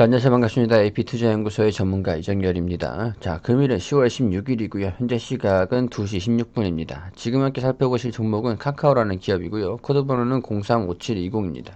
자, 안녕하세요. 반갑습니다. AP투자연구소의 전문가 이정열입니다. 자, 금일은 10월 16일이고요. 현재 시각은 2시 16분입니다. 지금 함께 살펴보실 종목은 카카오라는 기업이고요. 코드 번호는 035720입니다.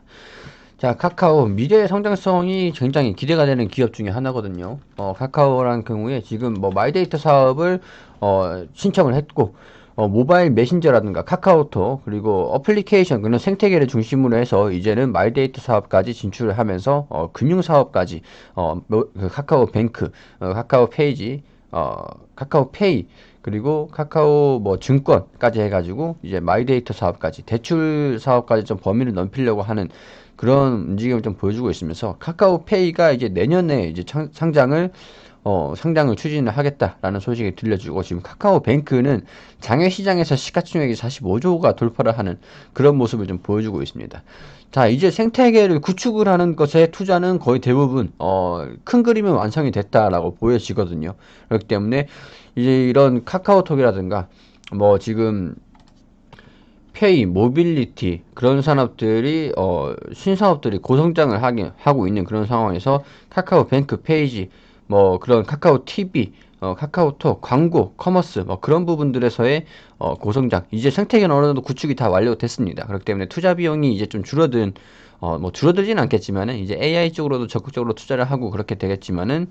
자, 카카오 미래의 성장성이 굉장히 기대가 되는 기업 중에 하나거든요. 어, 카카오라는 경우에 지금 뭐 마이데이터 사업을 어, 신청을 했고 어, 모바일 메신저라든가 카카오톡 그리고 어플리케이션 그런 생태계를 중심으로 해서 이제는 마이데이터 사업까지 진출을 하면서 어, 금융 사업까지 어, 뭐, 그 카카오 뱅크, 어, 카카오 페이지, 어, 카카오 페이 그리고 카카오 뭐 증권까지 해가지고 이제 마이데이터 사업까지 대출 사업까지 좀 범위를 넓히려고 하는 그런 움직임을 좀 보여주고 있으면서 카카오 페이가 이제 내년에 이제 창, 상장을 어, 상장을 추진을 하겠다라는 소식이 들려주고 지금 카카오뱅크는 장외 시장에서 시가총액이 45조가 돌파를 하는 그런 모습을 좀 보여주고 있습니다. 자, 이제 생태계를 구축을 하는 것에 투자는 거의 대부분 어, 큰 그림은 완성이 됐다라고 보여지거든요. 그렇기 때문에 이제 이런 카카오톡이라든가 뭐 지금 페이, 모빌리티 그런 산업들이 어, 신사업들이 고성장을 하게, 하고 있는 그런 상황에서 카카오뱅크 페이지 뭐 그런 카카오 TV, 어, 카카오톡, 광고, 커머스 뭐 그런 부분들에서의 어, 고성장 이제 생태계는 어느 정도 구축이 다 완료됐습니다. 그렇기 때문에 투자 비용이 이제 좀 줄어든 어, 뭐 줄어들진 않겠지만은 이제 AI 쪽으로도 적극적으로 투자를 하고 그렇게 되겠지만은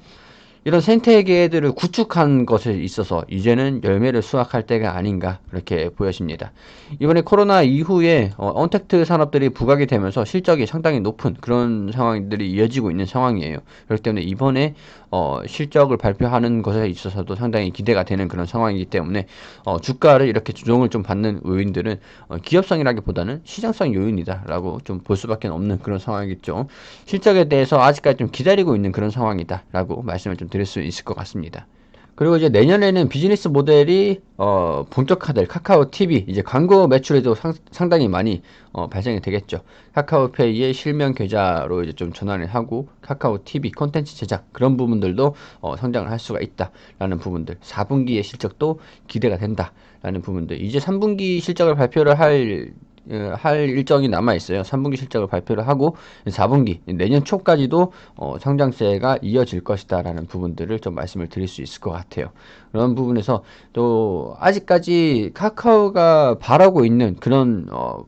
이런 생태계들을 구축한 것에 있어서 이제는 열매를 수확할 때가 아닌가 그렇게 보여집니다. 이번에 코로나 이후에 어, 언택트 산업들이 부각이 되면서 실적이 상당히 높은 그런 상황들이 이어지고 있는 상황이에요. 그렇기 때문에 이번에 어, 실적을 발표하는 것에 있어서도 상당히 기대가 되는 그런 상황이기 때문에 어, 주가를 이렇게 조정을 좀 받는 요인들은 어, 기업성이라기보다는 시장성 요인이다라고 좀 볼 수밖에 없는 그런 상황이겠죠. 실적에 대해서 아직까지 좀 기다리고 있는 그런 상황이다라고 말씀을 좀 드릴 수 있을 것 같습니다. 그리고 이제 내년에는 비즈니스 모델이 어, 본격화될 카카오 TV 이제 광고 매출에도 상, 당히 많이 어, 발생이 되겠죠. 카카오페이의 실명 계좌로 이제 좀 전환을 하고 카카오 TV 콘텐츠 제작 그런 부분들도 어, 성장을 할 수가 있다라는 부분들. 4분기의 실적도 기대가 된다라는 부분들. 이제 3분기 실적을 발표를 할 예, 할 일정이 남아 있어요. 3분기 실적을 발표를 하고 4분기 내년 초까지도 어, 성장세가 이어질 것이다라는 부분들을 좀 말씀을 드릴 수 있을 것 같아요. 그런 부분에서 또 아직까지 카카오가 바라고 있는 그런 어,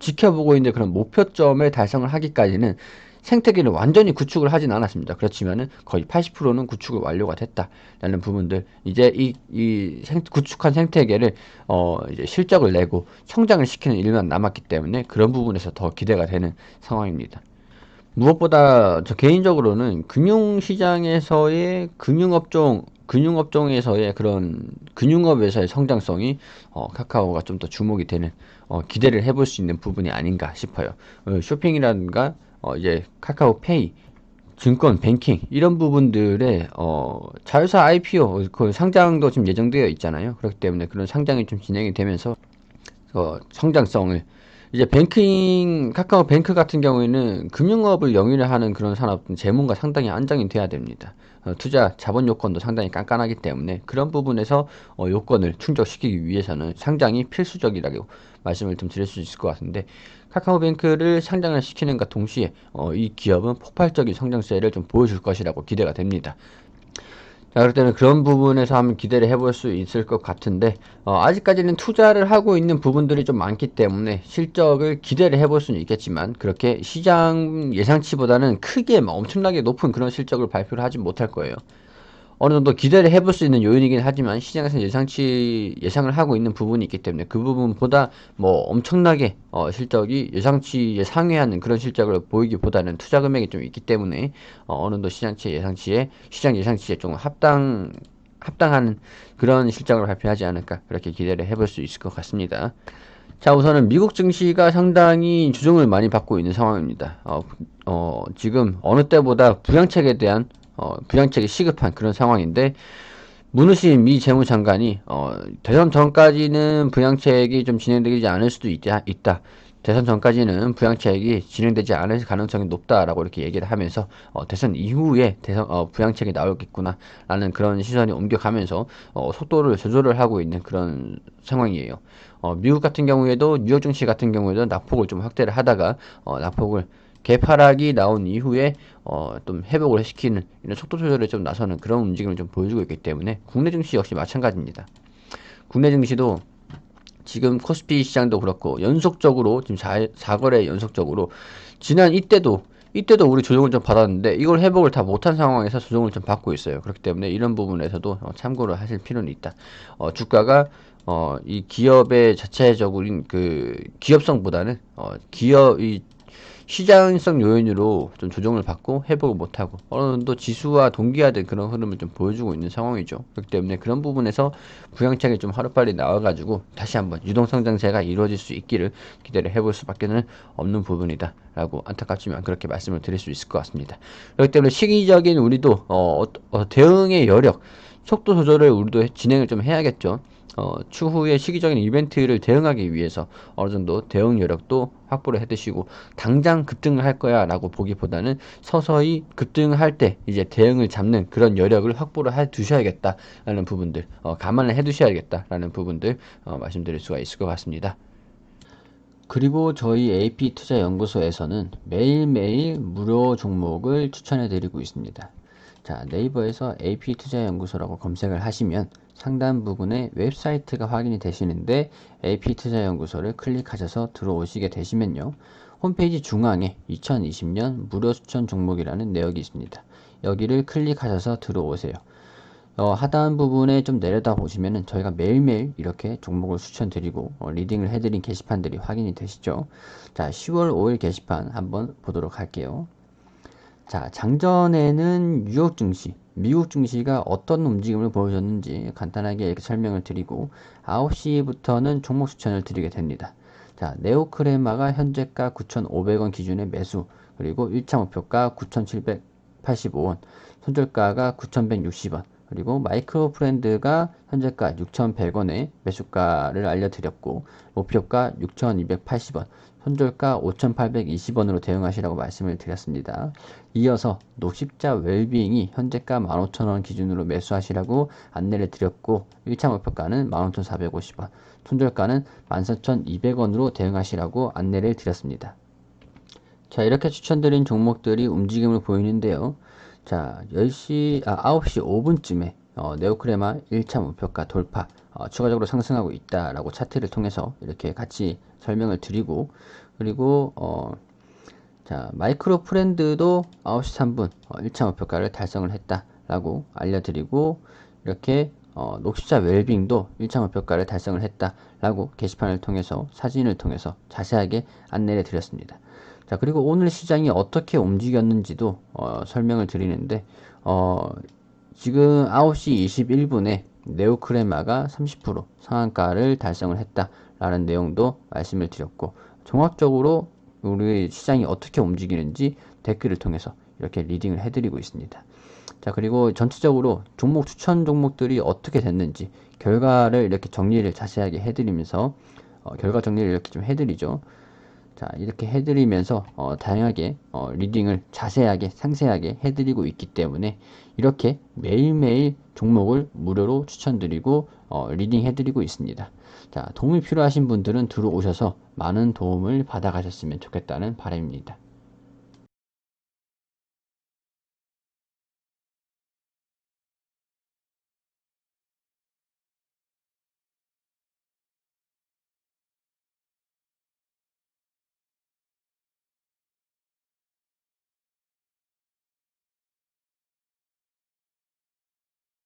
지켜보고 있는 그런 목표점을 달성을 하기까지는 생태계를 완전히 구축을 하진 않았습니다. 그렇지만은 거의 80%는 구축을 완료가 됐다라는 부분들 이제 이, 이 생, 구축한 생태계를 어 이제 실적을 내고 성장을 시키는 일만 남았기 때문에 그런 부분에서 더 기대가 되는 상황입니다. 무엇보다 저 개인적으로는 금융시장에서의 금융업종 금융업종에서의 그런 금융업에서의 성장성이 어, 카카오가 좀 더 주목이 되는 어, 기대를 해볼 수 있는 부분이 아닌가 싶어요. 어, 쇼핑이라든가 어, 이제 카카오페이, 증권, 뱅킹 이런 부분들의 어, 자회사 IPO 그 상장도 지금 예정되어 있잖아요. 그렇기 때문에 그런 상장이 좀 진행이 되면서 어, 성장성을 이제 뱅킹 카카오 뱅크 같은 경우에는 금융업을 영위를 하는 그런 산업 재무가 상당히 안정이 돼야 됩니다. 어, 투자 자본 요건도 상당히 깐깐하기 때문에 그런 부분에서 어, 요건을 충족시키기 위해서는 상장이 필수적이라고 말씀을 좀 드릴 수 있을 것 같은데 카카오뱅크를 상장을 시키는가 동시에 어, 이 기업은 폭발적인 성장세를 좀 보여줄 것이라고 기대가 됩니다. 자, 그럴 때는 그런 부분에서 한번 기대를 해볼 수 있을 것 같은데, 어, 아직까지는 투자를 하고 있는 부분들이 좀 많기 때문에 실적을 기대를 해볼 수는 있겠지만, 그렇게 시장 예상치보다는 크게 엄청나게 높은 그런 실적을 발표를 하지 못할 거예요. 어느 정도 기대를 해볼 수 있는 요인이긴 하지만 시장에서 예상치 예상을 하고 있는 부분이 있기 때문에 그 부분보다 뭐 엄청나게 어, 실적이 예상치에 상회하는 그런 실적을 보이기보다는 투자 금액이 좀 있기 때문에 어, 어느 정도 시장치 예상치에 시장 예상치에 좀 합당 합당한 그런 실적을 발표하지 않을까 그렇게 기대를 해볼 수 있을 것 같습니다. 자 우선은 미국 증시가 상당히 주종을 많이 받고 있는 상황입니다. 어, 어, 지금 어느 때보다 부양책에 대한 어, 부양책이 시급한 그런 상황인데 문우신 미 재무장관이 어, 대선 전까지는 부양책이 좀 진행되지 않을 수도 있다. 있다. 대선 전까지는 부양책이 진행되지 않을 가능성이 높다라고 이렇게 얘기를 하면서 어, 대선 이후에 대선 어, 부양책이 나오겠구나라는 그런 시선이 옮겨가면서 어, 속도를 조절을 하고 있는 그런 상황이에요. 어, 미국 같은 경우에도 뉴욕 증시 같은 경우에도 낙폭을 좀 확대를 하다가 어, 낙폭을 개파락이 나온 이후에 어, 좀 회복을 시키는 이런 속도 조절에 좀 나서는 그런 움직임을 좀 보여주고 있기 때문에 국내 증시 역시 마찬가지입니다. 국내 증시도 지금 코스피 시장도 그렇고 연속적으로 지금 4, 4거래 연속적으로 지난 이때도 이때도 우리 조정을 좀 받았는데 이걸 회복을 다 못한 상황에서 조정을 좀 받고 있어요. 그렇기 때문에 이런 부분에서도 어, 참고를 하실 필요는 있다. 어, 주가가 어, 이 기업의 자체적인 그 기업성보다는 어, 기업 이 시장성 요인으로 좀 조정을 받고 회복을 못하고 어느 정도 지수와 동기화된 그런 흐름을 좀 보여주고 있는 상황이죠. 그렇기 때문에 그런 부분에서 부양책이 좀 하루빨리 나와가지고 다시 한번 유동성장세가 이루어질 수 있기를 기대를 해볼 수밖에는 없는 부분이다. 라고 안타깝지만 그렇게 말씀을 드릴 수 있을 것 같습니다. 그렇기 때문에 시기적인 우리도 어, 어, 대응의 여력, 속도 조절을 우리도 진행을 좀 해야겠죠. 어, 추후에 시기적인 이벤트를 대응하기 위해서 어느 정도 대응 여력도 확보를 해 두시고 당장 급등을 할 거야 라고 보기보다는 서서히 급등할 때 이제 대응을 잡는 그런 여력을 확보를 해 두셔야겠다 라는 부분들 어, 감안을 해 두셔야겠다 라는 부분들 어, 말씀드릴 수가 있을 것 같습니다. 그리고 저희 AP 투자 연구소에서는 매일매일 무료 종목을 추천해 드리고 있습니다. 자, 네이버에서 AP 투자 연구소라고 검색을 하시면 상단 부분에 웹사이트가 확인이 되시는데 AP 투자 연구소를 클릭하셔서 들어오시게 되시면요. 홈페이지 중앙에 2020년 무료 추천 종목이라는 내역이 있습니다. 여기를 클릭하셔서 들어오세요. 어, 하단 부분에 좀 내려다 보시면은 저희가 매일매일 이렇게 종목을 추천드리고 어, 리딩을 해드린 게시판들이 확인이 되시죠. 자, 10월 5일 게시판 한번 보도록 할게요. 자, 장전에는 뉴욕 증시, 미국 증시가 어떤 움직임을 보여줬는지 간단하게 이렇게 설명을 드리고 9시부터는 종목 추천을 드리게 됩니다. 자, 네오크레마가 현재가 9,500원 기준의 매수, 그리고 1차 목표가 9,785원, 손절가가 9,160원, 그리고 마이크로 프렌드가 현재가 6,100원에 매수가를 알려드렸고 목표가 6,280원, 손절가 5,820원으로 대응하시라고 말씀을 드렸습니다. 이어서 녹십자 웰빙이 현재가 15,000원 기준으로 매수하시라고 안내를 드렸고 1차 목표가는 15,450원, 손절가는 14,200원으로 대응하시라고 안내를 드렸습니다. 자 이렇게 추천드린 종목들이 움직임을 보이는데요. 자 10시 아 9시 5분쯤에 어, 네오크레마 1차 목표가 돌파 어, 추가적으로 상승하고 있다라고 차트를 통해서 이렇게 같이 설명을 드리고 그리고 어, 자 마이크로 프렌드도 9시 3분 어, 1차 목표가를 달성을 했다라고 알려드리고 이렇게 어, 녹십자 웰빙도 1차 목표가를 달성을 했다 라고 게시판을 통해서 사진을 통해서 자세하게 안내를 드렸습니다. 자 그리고 오늘 시장이 어떻게 움직였는지도 어, 설명을 드리는데 어, 지금 9시 21분에 네오크레마가 30% 상한가를 달성을 했다라는 내용도 말씀을 드렸고 종합적으로 우리 시장이 어떻게 움직이는지 댓글을 통해서 이렇게 리딩을 해드리고 있습니다. 자 그리고 전체적으로 종목 추천 종목들이 어떻게 됐는지 결과를 이렇게 정리를 자세하게 해드리면서 어, 결과 정리를 이렇게 좀 해드리죠. 자 이렇게 해드리면서 어, 다양하게 어, 리딩을 자세하게 상세하게 해드리고 있기 때문에 이렇게 매일매일 종목을 무료로 추천드리고 어, 리딩 해드리고 있습니다 자 도움이 필요하신 분들은 들어오셔서 많은 도움을 받아가셨으면 좋겠다는 바람입니다